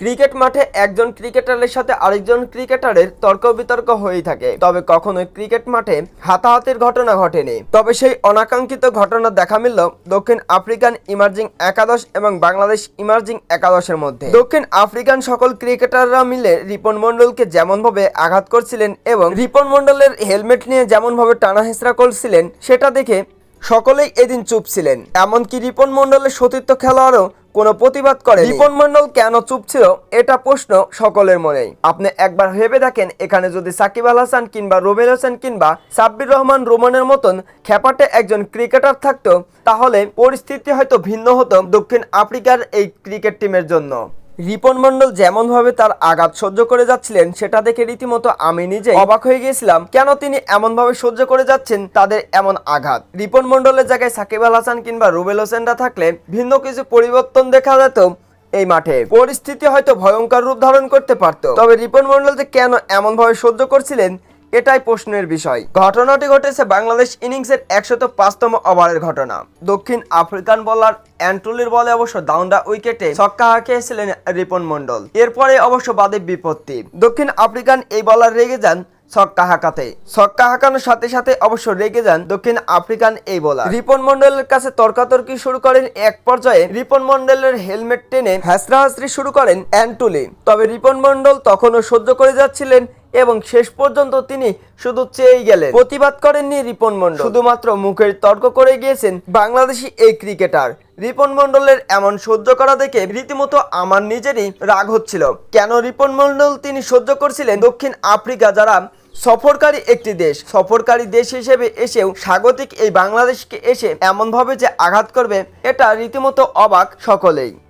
Cricket মাঠে একজন ক্রিকেটারের সাথে আরেকজন ক্রিকেটারের তর্ক বিতর্ক হয়েই থাকে। তবে কখনোই ক্রিকেট মাঠে হাতাহাতির ঘটনা ঘটেনি। তবে সেই অনাকাঙ্ক্ষিত ঘটনা দেখা মিলল দক্ষিণ আফ্রিকান ইমার্জিং একাদশ এবং বাংলাদেশ ইমার্জিং একাদশের মধ্যে। দক্ষিণ আফ্রিকান সকল ক্রিকেটাররা মিলে রিপন মন্ডলকে যেমনভাবে আঘাত করছিলেন এবং রিপন মন্ডলের হেলমেট নিয়ে যেমনভাবে টানা করছিলেন, সেটা দেখে সকলেই এদিন চুপ ছিলেন। এমনকি রিপন মন্ডলের সতীর্থ খেলোয়াড়ও কোনো প্রতিবাদ করে রিপন মন্ডল কেন চুপ ছিল, এটা প্রশ্ন সকলের মনেই। আপনি একবার ভেবে দেখেন, এখানে যদি সাকিব আল হাসান কিংবা রুবেল হোসেন কিংবা সাব্বির রহমান রোমানের মতন খ্যাপাটে একজন ক্রিকেটার থাকতো, তাহলে পরিস্থিতি হয়তো ভিন্ন হতো দক্ষিণ আফ্রিকার এই ক্রিকেট টিমের জন্য। রিপন মন্ডল যেমনভাবে তার আঘাত সহ্য করে যাচ্ছিলেন, সেটা দেখে রীতিমতো আমি নিজে অবাক হয়ে গিয়েছিলাম, কেন তিনি এমনভাবে সহ্য করে যাচ্ছেন তাদের এমন আঘাত? রিপন মন্ডলের জায়গায় সাকিব আল হাসান কিংবা রুবেল হোসেনরা থাকলে ভিন্ন কিছু পরিবর্তন দেখা যেত এই মাঠে। পরিস্থিতি হয়তো ভয়ঙ্কর রূপ ধারণ করতে পারত। তবে রিপন মন্ডল যে কেন এমনভাবে সহ্য করছিলেন এটাই প্রশ্নের বিষয়। ঘটনাটি ঘটেছে বাংলাদেশ ইনিংসের একশত পাঁচতম ওভারের ঘটনা। দক্ষিণ আফ্রিকান বোলার অ্যান্টুলির বলে অবশ্য দাউন্ডা উইকেটে ছক্কা হাঁকিয়েছিলেন রিপন মন্ডল এরপরে অবশ্য বাদে বিপত্তি। দক্ষিণ আফ্রিকান এই বলার রেগে যান ছক্কা হাঁকাতে। ছক্কা হাঁকানোর সাথে সাথে অবশ্য রেগে যান দক্ষিণ আফ্রিকান এই বোলার। রিপন মন্ডলের কাছে তর্কাতর্কি শুরু করেন এক পর্যায়ে রিপন মন্ডলের হেলমেট টেনে হ্যাসরা হাসরি শুরু করেন অ্যান্টুলি। তবে রিপন মন্ডল তখনও সহ্য করে যাচ্ছিলেন এবং শেষ পর্যন্ত তিনি শুধু চেয়েই গেলেন। প্রতিবাদ করেননি রিপন মন্ডল শুধুমাত্র মুখের তর্ক করে গিয়েছেন বাংলাদেশি এই ক্রিকেটার। রিপন মন্ডলের এমন সহ্য করা দেখে রীতিমতো আমার নিজেরই রাগ হচ্ছিল। কেন রিপন মন্ডল তিনি সহ্য করছিলেন? দক্ষিণ আফ্রিকা যারা সফরকারী একটি দেশ, সফরকারী দেশ হিসেবে এসেও স্বাগতিক এই বাংলাদেশকে এসে এমনভাবে যে আঘাত করবে, এটা রীতিমতো অবাক সকলেই।